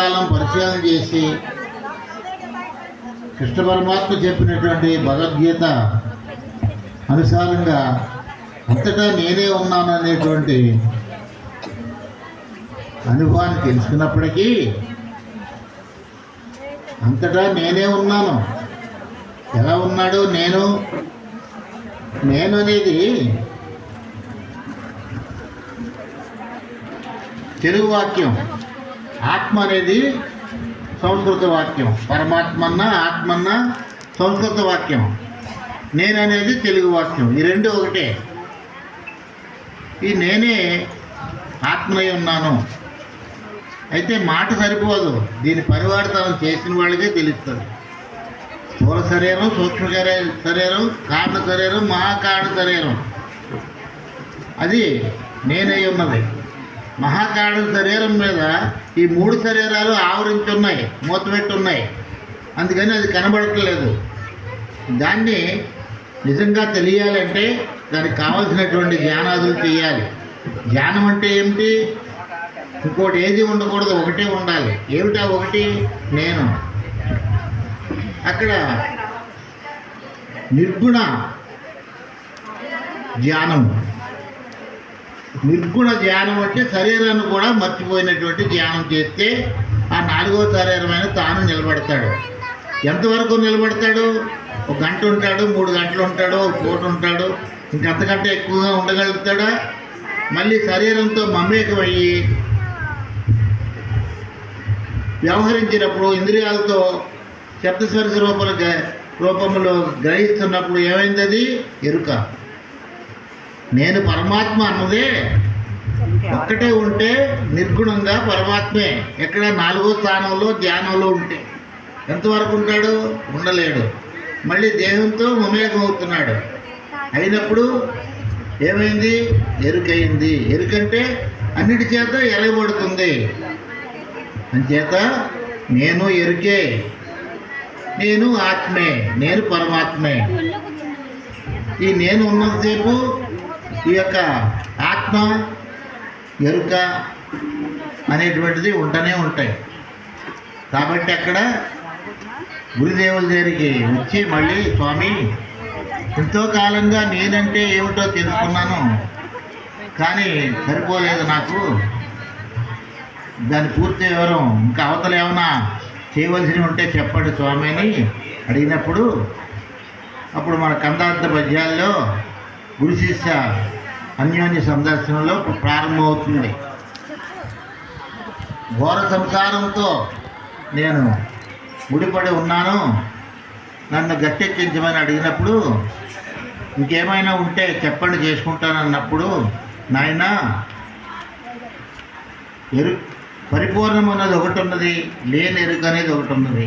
కాలం పరిశీలన చేసి కృష్ణ పరమాత్మ చెప్పినటువంటి భగవద్గీత అనుసారంగా అంతటా నేనే ఉన్నాను అనేటువంటి అనుభవాన్ని తెలుసుకున్నప్పటికీ అంతటా నేనే ఉన్నాను. ఎలా ఉన్నాడు నేను నేను అనేది తెలుగు వాక్యం. ఆత్మ అనేది సంస్కృత వాక్యం. పరమాత్మన్న ఆత్మన్న సంస్కృత వాక్యం. నేననేది తెలుగు వాక్యం. ఈ రెండు ఒకటే. ఈ నేనే ఆత్మై ఉన్నాను. అయితే మాట సరిపోదు. దీని పరివర్తనం చేసిన వాళ్ళకే తెలుస్తుంది. స్థూల శరీరం సూక్ష్మ శరీరం కారణ శరీరం మహాకారణ శరీరం. అది నేనై ఉన్నది. మహాకాళ శరీరం మీద ఈ మూడు శరీరాలు ఆవరించి ఉన్నాయి అందుకని అది కనబడట్లేదు. దాన్ని నిజంగా తెలియాలంటే దానికి కావాల్సినటువంటి ధ్యానాదులు చేయాలి. ధ్యానం అంటే ఏమిటి? ఇంకోటి ఏది ఉండకూడదు ఒకటే ఉండాలి. ఏమిటా ఒకటి? నేను. అక్కడ నిర్గుణ ధ్యానం. నిర్గుణ ధ్యానం అంటే శరీరాన్ని కూడా మర్చిపోయినటువంటి ధ్యానం చేస్తే ఆ నాలుగో శరీరమైన తాను నిలబడతాడు. ఎంతవరకు నిలబడతాడు? ఒక గంట ఉంటాడు మూడు గంటలు ఉంటాడు ఒక పూట ఉంటాడు. ఇంకంతకంటే ఎక్కువగా ఉండగలుగుతాడా? మళ్ళీ శరీరంతో మమేకమయ్యి వ్యవహరించినప్పుడు ఇంద్రియాలతో శబ్దస్పర్శ రూపంలో రూపంలో గ్రహిస్తున్నప్పుడు ఏమైంది అది? ఎరుక. నేను పరమాత్మ అన్నదే. ఒక్కటే ఉంటే నిర్గుణంగా పరమాత్మే. ఎక్కడ నాలుగో స్థానంలో ధ్యానంలో ఉంటే. ఎంతవరకు ఉంటాడు? ఉండలేడు. మళ్ళీ దేహంతో మమేకం అవుతున్నాడు అయినప్పుడు ఏమైంది? ఎరుకైంది. ఎరుకంటే అన్నిటి చేత ఎలగబడుతుంది అంచేత నేను ఎరుకే. నేను ఆత్మే. నేను పరమాత్మే. ఈ నేను ఉన్నంతసేపు ఈ యొక్క ఆత్మ ఎరుక అనేటువంటిది ఉంటూనే ఉంటాయి. కాబట్టి అక్కడ గురుదేవుల దగ్గరికి వచ్చి మళ్ళీ స్వామి ఎంతో కాలంగా నేనంటే ఏమిటో తెలుసుకున్నాను కానీ సరిపోలేదు నాకు. దాని పూర్తి వివరం ఇంకా అవతల ఏమైనా చేయవలసినవి ఉంటే చెప్పండి స్వామి అని అడిగినప్పుడు అప్పుడు మన కందార్థ పద్యాల్లో గురు శిష్య అన్యోన్య సందర్శనలో ప్రారంభమవుతుంది. ఘోర సంసారంతో నేను ముడిపడి ఉన్నాను. నన్ను గట్టెక్కించమని అడిగినప్పుడు ఇంకేమైనా ఉంటే చెప్పండి చేసుకుంటానన్నప్పుడు నాయన ఎరు పరిపూర్ణం అన్నది ఒకటి ఉన్నది లేని ఎరుక అనేది ఒకటి ఉన్నది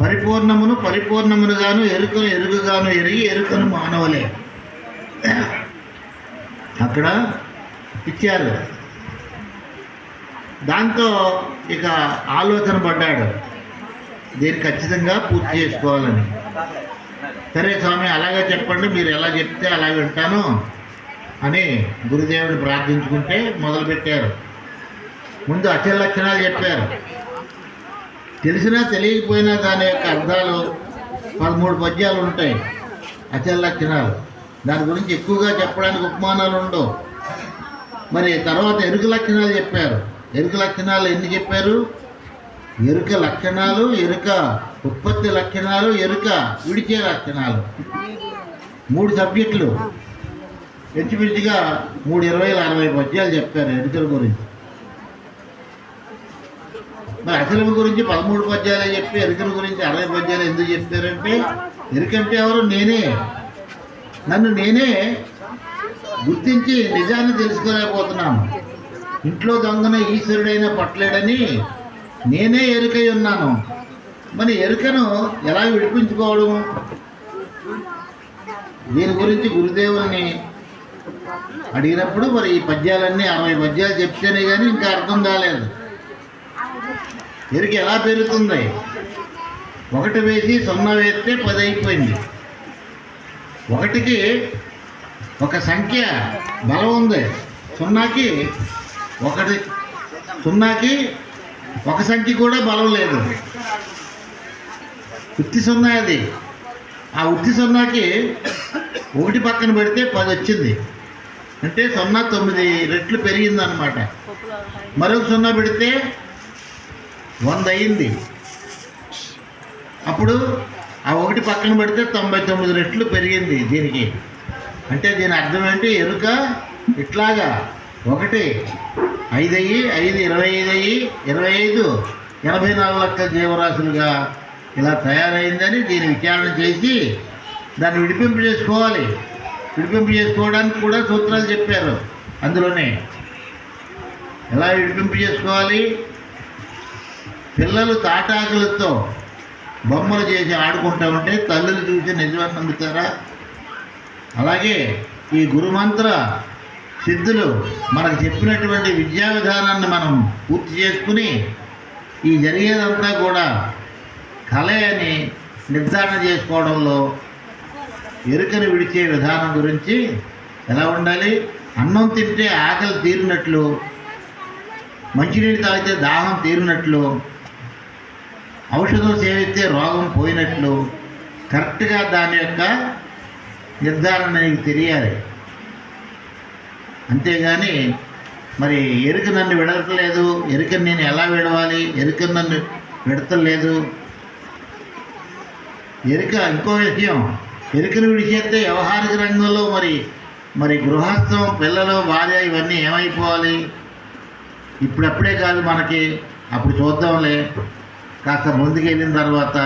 పరిపూర్ణమును పరిపూర్ణమునుగాను ఎరుకను ఎరుగుగాను ఎరిగి ఎరుకను మానవలే. అక్కడ ఇచ్చారు. దాంతో ఇక ఆలోచన పడ్డాడు. దీన్ని ఖచ్చితంగా పూర్తి చేసుకోవాలని. సరే స్వామి అలాగే చెప్పండి మీరు ఎలా చెప్తే అలా వింటాను అని గురుదేవుని ప్రార్థించుకుంటే మొదలుపెట్టారు. ముందు అచల లక్షణాలు చెప్పారు. తెలిసినా తెలియకపోయినా దాని యొక్క అర్థాలు పదమూడు పద్యాలు ఉంటాయి. అచల లక్షణాలు. దాని గురించి ఎక్కువగా చెప్పడానికి ఉపమానాలు ఉండవు. మరి తర్వాత ఎరుక లక్షణాలు చెప్పారు. ఎరుక లక్షణాలు ఎన్ని చెప్పారు? ఎరుక లక్షణాలు ఎరుక ఉత్పత్తి లక్షణాలు ఎరుక విడిచే లక్షణాలు. మూడు సబ్జెక్టులు. పెంచుమించుగా మూడు ఇరవై అరవై పద్యాలు చెప్పారు ఎరుకల గురించి. మరి అసలు గురించి పదమూడు పద్యాలే చెప్పి ఎరుకల గురించి అరవై పద్యాలు ఎందుకు చెప్పారంటే ఎరుకంటే ఎవరు? నేనే. నన్ను నేనే గుర్తించి నిజాన్ని తెలుసుకోలేకపోతున్నాను. ఇంట్లో దొంగన ఈశ్వరుడైన పట్టలేడని నేనే ఎరుకై ఉన్నాను. మరి ఎరుకను ఎలా విడిపించుకోవడం? దీని గురించి గురుదేవుని అడిగినప్పుడు మరి ఈ పద్యాలన్నీ అరవై పద్యాలు చెప్తేనే కానీ ఇంకా అర్థం కాలేదు. ఎరుక ఎలా పెరుగుతుంది? ఒకటి వేసి సున్నా వేస్తే పది అయిపోయింది. ఒకటికి ఒక సంఖ్య బలం ఉంది. సున్నాకి ఒకటి సున్నాకి ఒక సంఖ్య కూడా బలం లేదు. ఉత్తి సున్నా అది. ఆ ఉత్తి సున్నాకి ఒకటి పక్కన పెడితే పది వచ్చింది. అంటే సున్నా తొమ్మిది రెట్లు పెరిగిందనమాట మరొక సున్నా పెడితే వంద అయింది. అప్పుడు ఆ ఒకటి పక్కన పెడితే తొంభై తొమ్మిది రెట్లు పెరిగింది దీనికి. అంటే దీని అర్థం ఏంటి? ఎరుక ఇట్లాగా ఒకటి ఐదు అయ్యి ఐదు ఇరవై ఐదు అయ్యి ఇరవై ఐదు ఎనభై నాలుగు లక్షల జీవరాశులుగా ఇలా తయారైందని దీని విచారణ చేసి దాన్ని విడిపింపు చేసుకోవాలి. విడిపింపు చేసుకోవడానికి కూడా సూత్రాలు చెప్పారు అందులోనే. ఎలా విడిపింపు చేసుకోవాలి? పిల్లలు తాటాకులతో బొమ్మలు చేసి ఆడుకుంటా ఉంటే తల్లిని చూసి నిజమని నమ్ముతారా? అలాగే ఈ గురుమంత్ర సిద్ధులు మనకు చెప్పినటువంటి విద్యా విధానాన్ని మనం పూర్తి చేసుకుని ఈ జరిగేదంతా కూడా కళ అని నిర్ధారణ చేసుకోవడంలో ఎరుకను విడిచే విధానం గురించి ఎలా ఉండాలి? అన్నం తింటే ఆకలి తీరినట్లు మంచినీళ్ళు తాగితే దాహం తీరినట్లు ఔషధం సేవిస్తే రోగం పోయినట్లు కరెక్ట్గా దాని యొక్క నిర్ధారణ నీకు తెలియాలి. అంతేగాని మరి ఎరుక నన్ను విడతలేదు ఎరుకని నేను ఎలా విడవాలి ఎరుక నన్ను విడతలేదు. ఎరుక ఇంకో విషయం ఎరుకను విడిచేస్తే వ్యవహారిక రంగంలో మరి మరి గృహస్థం పిల్లలు భార్య ఇవన్నీ ఏమైపోవాలి? ఇప్పుడప్పుడే కాదు మనకి అప్పుడు చూద్దాంలే. కాస్త ముందుకెళ్ళిన తర్వాత